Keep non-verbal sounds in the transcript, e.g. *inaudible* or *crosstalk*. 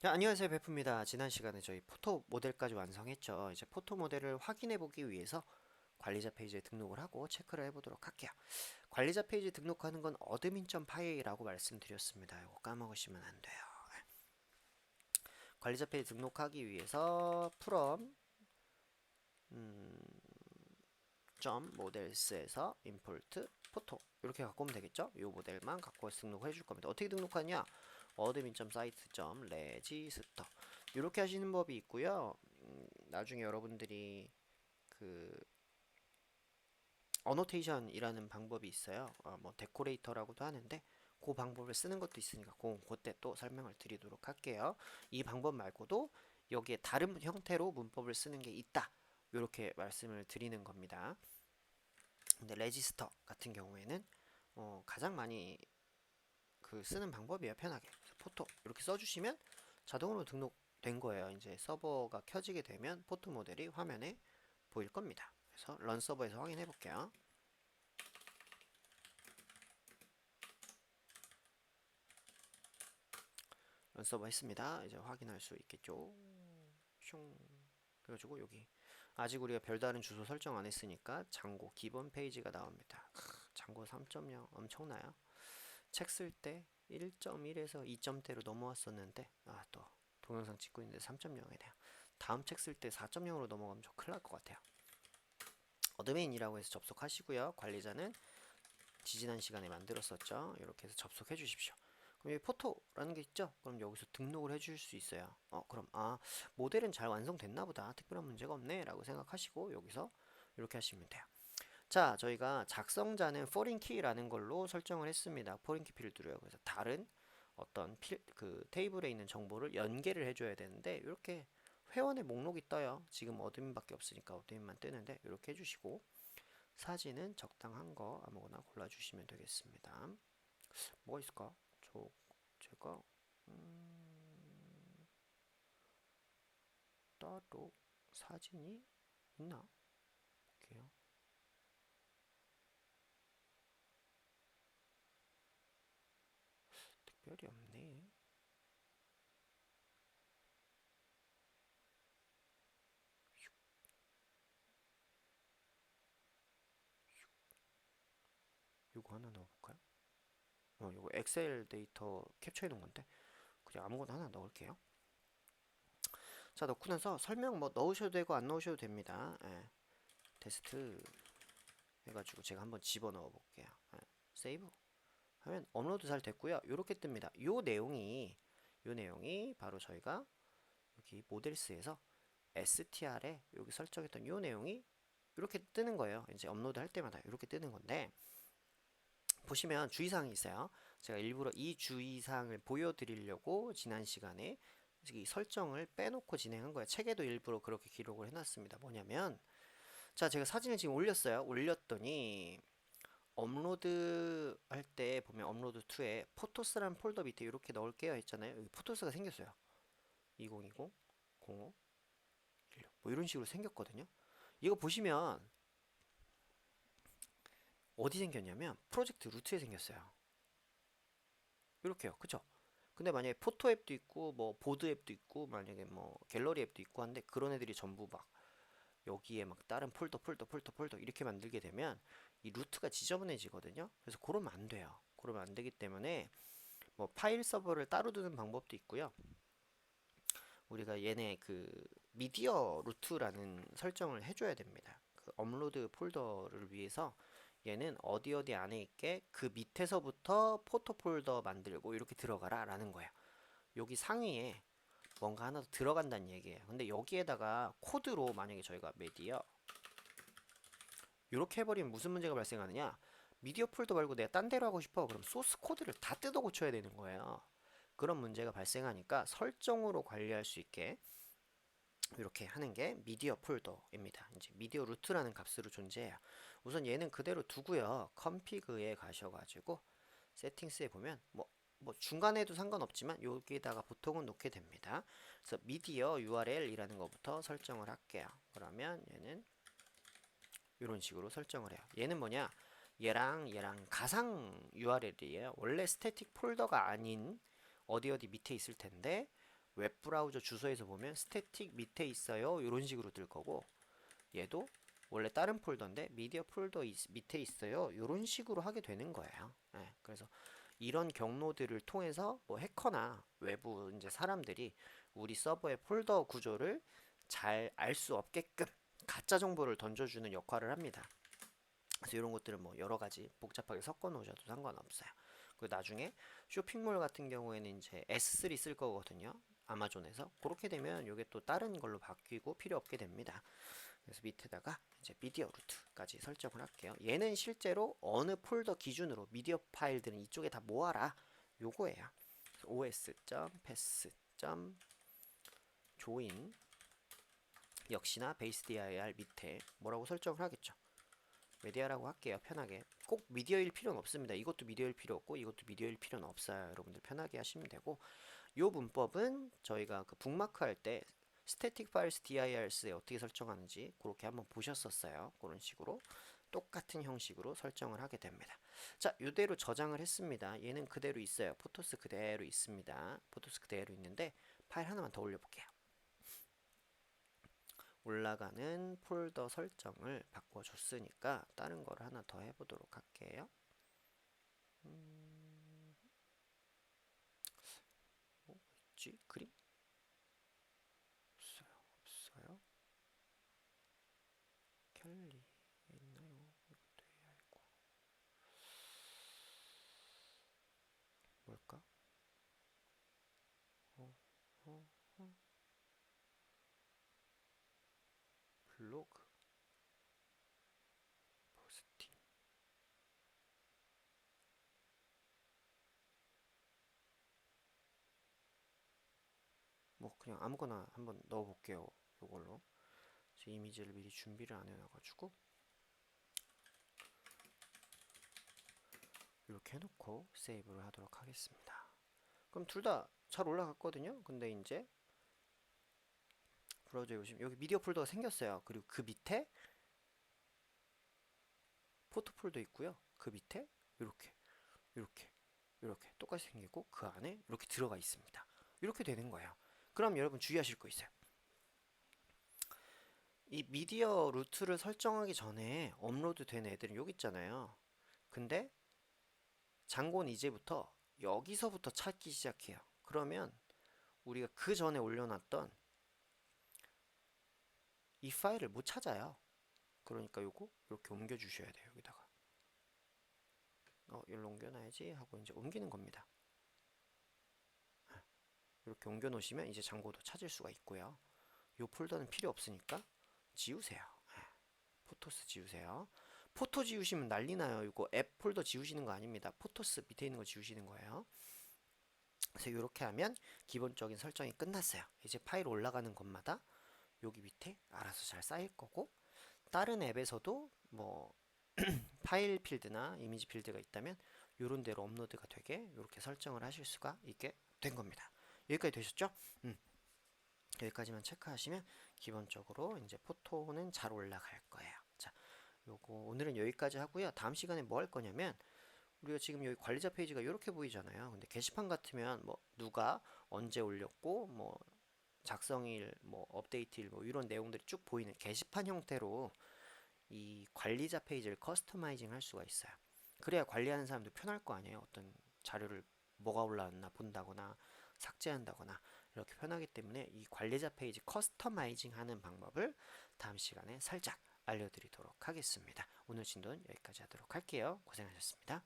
자, 안녕하세요. 베프입니다. 지난 시간에 저희 포토 모델까지 완성했죠. 이제 포토 모델을 확인해 보기 위해서 관리자 페이지에 등록을 하고 체크를 해보도록 할게요. 관리자 페이지 등록하는 건 어드민.파이라고 말씀드렸습니다. 이거 까먹으시면 안 돼요. 관리자 페이지 등록하기 위해서 from 음, 점 모델스에서 임포트 포토 이렇게 갖고 오면 되겠죠? 이 모델만 갖고 와서 등록을 해줄 겁니다. 어떻게 등록하냐? 어드민.사이트.레지스터 이렇게 하시는 법이 있고요. 음, 나중에 여러분들이 그 어노테이션이라는 방법이 있어요. 어, 뭐 데코레이터라고도 하는데 그 방법을 쓰는 것도 있으니까 그 그때 또 설명을 드리도록 할게요. 이 방법 말고도 여기에 다른 형태로 문법을 쓰는 게 있다. 이렇게 말씀을 드리는 겁니다. 근데 레지스터 같은 경우에는 어, 가장 많이 그 쓰는 방법이에요 편하게 포토 이렇게 써주시면 자동으로 등록된 거예요. 이제 서버가 켜지게 되면 포토 모델이 화면에 보일 겁니다. 그래서 런 서버에서 확인해 볼게요. 런 서버 했습니다. 이제 확인할 수 있겠죠? 슝. 그래가지고 여기 아직 우리가 별다른 주소 설정 안 했으니까 장고 기본 페이지가 나옵니다. 크, 장고 3.0 엄청나요 책 쓸 때 1.1에서 2점대로 넘어왔었는데 아 또 동영상 찍고 있는데 3.0이네요. 다음 책 쓸 때 4.0으로 넘어가면 좀 큰일 날 것 같아요. 어드민이라고 해서 접속하시고요. 관리자는 지지난 시간에 만들었었죠. 이렇게 해서 접속해 주십시오. 그럼 여기 포토라는 게 있죠? 그럼 여기서 등록을 해 주실 수 있어요. 어, 그럼 아, 모델은 잘 완성됐나 보다. 특별한 문제가 없네. 라고 생각하시고 여기서 이렇게 하시면 돼요. 자, 저희가 작성자는 foreign key라는 걸로 설정을 했습니다. foreign key 필드로요. 그래서 다른 어떤 필, 그 테이블에 있는 정보를 연계를 해줘야 되는데 이렇게 회원의 목록이 떠요. 지금 어드민밖에 없으니까 어드민만 뜨는데 이렇게 해주시고 사진은 적당한 거 아무거나 골라주시면 되겠습니다. 뭐가 있을까? 저 제가 음, 따로 사진이 있나? 볼게요. 특별히 없네. 요거 하나 넣어볼까요? 어, 요거 엑셀 데이터 캡처해 놓은 건데 그냥 아무거나 하나 넣을게요. 자 넣고 나서 설명 뭐 넣으셔도 되고 안 넣으셔도 됩니다. 예. 테스트 해가지고 제가 한번 집어 넣어 볼게요. 예. 세이브. 하면 업로드 잘 됐고요. 이렇게 뜹니다. 요 내용이 요 내용이 바로 저희가 여기 모델스에서 str에 여기 설정했던 요 내용이 이렇게 뜨는 거예요. 이제 업로드 할 때마다 이렇게 뜨는 건데 보시면 주의사항이 있어요. 제가 일부러 이 주의사항을 보여드리려고 지난 시간에 이 설정을 빼놓고 진행한 거예요. 책에도 일부러 그렇게 기록을 해놨습니다. 뭐냐면 자 제가 사진을 지금 올렸어요. 올렸더니 업로드 할 때 보면 업로드 2에 포토스라는 폴더 밑에 이렇게 넣을게요 했잖아요. 여기 포토스가 생겼어요. 2020, 05, 16. 뭐 이런 식으로 생겼거든요. 이거 보시면 어디 생겼냐면 프로젝트 루트에 생겼어요. 이렇게요. 그쵸? 근데 만약에 포토 앱도 있고 뭐 보드 앱도 있고 만약에 뭐 갤러리 앱도 있고 한데 그런 애들이 전부 막 여기에 막 다른 폴더 폴더 폴더 폴더 이렇게 만들게 되면 이 루트가 지저분해지거든요. 그래서 그러면 안 돼요. 그러면 안 되기 때문에 뭐 파일 서버를 따로 두는 방법도 있고요. 우리가 얘네 그 미디어 루트라는 설정을 해줘야 됩니다. 그 업로드 폴더를 위해서 얘는 어디 어디 안에 있게 그 밑에서부터 포토 폴더 만들고 이렇게 들어가라 라는 거예요. 여기 상위에 뭔가 하나 더 들어간다는 얘기예요. 근데 여기에다가 코드로 만약에 저희가 메디어 이렇게 해버리면 무슨 문제가 발생하느냐? 미디어 폴더 말고 내가 딴 데로 하고 싶어. 그럼 소스 코드를 다 뜯어 고쳐야 되는 거예요. 그런 문제가 발생하니까 설정으로 관리할 수 있게 이렇게 하는 게 미디어 폴더입니다. 이제 미디어 루트라는 값으로 존재해요. 우선 얘는 그대로 두고요. 컴피그에 가셔가지고 세팅스에 보면 뭐, 뭐 중간에도 상관없지만 여기에다가 보통은 놓게 됩니다. 그래서 미디어 URL이라는 것부터 설정을 할게요. 그러면 얘는 이런 식으로 설정을 해요. 얘는 뭐냐? 얘랑 얘랑 가상 URL이에요. 원래 스태틱 폴더가 아닌 어디 어디 밑에 있을 텐데 웹 브라우저 주소에서 보면 스태틱 밑에 있어요. 이런 식으로 뜰 거고 얘도 원래 다른 폴더인데 미디어 폴더 있- 밑에 있어요. 이런 식으로 하게 되는 거예요. 예, 그래서 이런 경로들을 통해서 뭐 해커나 외부 이제 사람들이 우리 서버의 폴더 구조를 잘 알 수 없게끔 가짜 정보를 던져주는 역할을 합니다. 그래서 이런 것들은 뭐 여러 가지 복잡하게 섞어 놓으셔도 상관없어요. 그리고 나중에 쇼핑몰 같은 경우에는 이제 S3 쓸 거거든요. 아마존에서 그렇게 되면 이게 또 다른 걸로 바뀌고 필요 없게 됩니다. 그래서 밑에다가 이제 미디어 루트까지 설정을 할게요. 얘는 실제로 어느 폴더 기준으로 미디어 파일들은 이쪽에 다 모아라 요거예요. os.pass.join 역시나 base dir 밑에 뭐라고 설정을 하겠죠. 메디아라고 할게요. 편하게. 꼭 미디어일 필요는 없습니다. 이것도 미디어일 필요 없고 이것도 미디어일 필요는 없어요. 여러분들 편하게 하시면 되고 요 문법은 저희가 그 북마크 할 때 static files dirs에 어떻게 설정하는지 그렇게 한번 보셨었어요. 그런 식으로 똑같은 형식으로 설정을 하게 됩니다. 자, 이대로 저장을 했습니다. 얘는 그대로 있어요. 포토스 그대로 있습니다. 포토스 그대로 있는데 파일 하나만 더 올려볼게요. 올라가는 폴더 설정을 바꿔줬으니까 다른 거를 하나 더 해보도록 할게요. 음, 뭐 있지? 그림? 없어요. 없어요. 캘리 있나요? 이것도 해야 할고 뭘까? 어, 어, 어. 블로그 포스팅. 뭐 그냥 아무거나 한번 넣어 볼게요 요걸로. 제 이미지를 미리 준비를 안 해놔 가지고 이렇게 해놓고 세이브를 하도록 하겠습니다. 그럼 둘 다 잘 올라갔거든요? 근데 이제 브라우저에 오시면 여기 미디어 폴더가 생겼어요. 그리고 그 밑에 포토 폴더 있고요. 그 밑에 이렇게 이렇게 이렇게 똑같이 생기고 그 안에 이렇게 들어가 있습니다. 이렇게 되는 거예요. 그럼 여러분 주의하실 거 있어요. 이 미디어 루트를 설정하기 전에 업로드 된 애들은 여기 있잖아요. 근데 장고는 이제부터 여기서부터 찾기 시작해요. 그러면 우리가 그 전에 올려놨던 이 파일을 못 찾아요. 그러니까 요거 이렇게 옮겨 주셔야 돼요. 여기다가. 어, 여기로 옮겨놔야지 하고 이제 옮기는 겁니다. 이렇게 옮겨 놓으시면 이제 장고도 찾을 수가 있고요. 요 폴더는 필요 없으니까 지우세요. 포토스 지우세요. 포토 지우시면 난리 나요. 이거 앱 폴더 지우시는 거 아닙니다. 포토스 밑에 있는 거 지우시는 거예요. 그래서 이렇게 하면 기본적인 설정이 끝났어요. 이제 파일 올라가는 곳마다 여기 밑에 알아서 잘 쌓일 거고 다른 앱에서도 뭐 *clears throat* 파일 필드나 이미지 필드가 있다면 이런 대로 업로드가 되게 이렇게 설정을 하실 수가 있게 된 겁니다. 여기까지 되셨죠? 음. 여기까지만 체크하시면 기본적으로 이제 포토는 잘 올라갈 거예요. 자, 요거 오늘은 여기까지 하고요. 다음 시간에 뭐 할 거냐면 우리가 지금 여기 관리자 페이지가 이렇게 보이잖아요. 근데 게시판 같으면 뭐 누가 언제 올렸고 뭐 작성일, 뭐 업데이트일 뭐 이런 내용들이 쭉 보이는 게시판 형태로 이 관리자 페이지를 커스터마이징 할 수가 있어요. 그래야 관리하는 사람도 편할 거 아니에요. 어떤 자료를 뭐가 올라왔나 본다거나 삭제한다거나 이렇게 편하기 때문에 이 관리자 페이지 커스터마이징 하는 방법을 다음 시간에 살짝 알려드리도록 하겠습니다. 오늘 진도는 여기까지 하도록 할게요. 고생하셨습니다.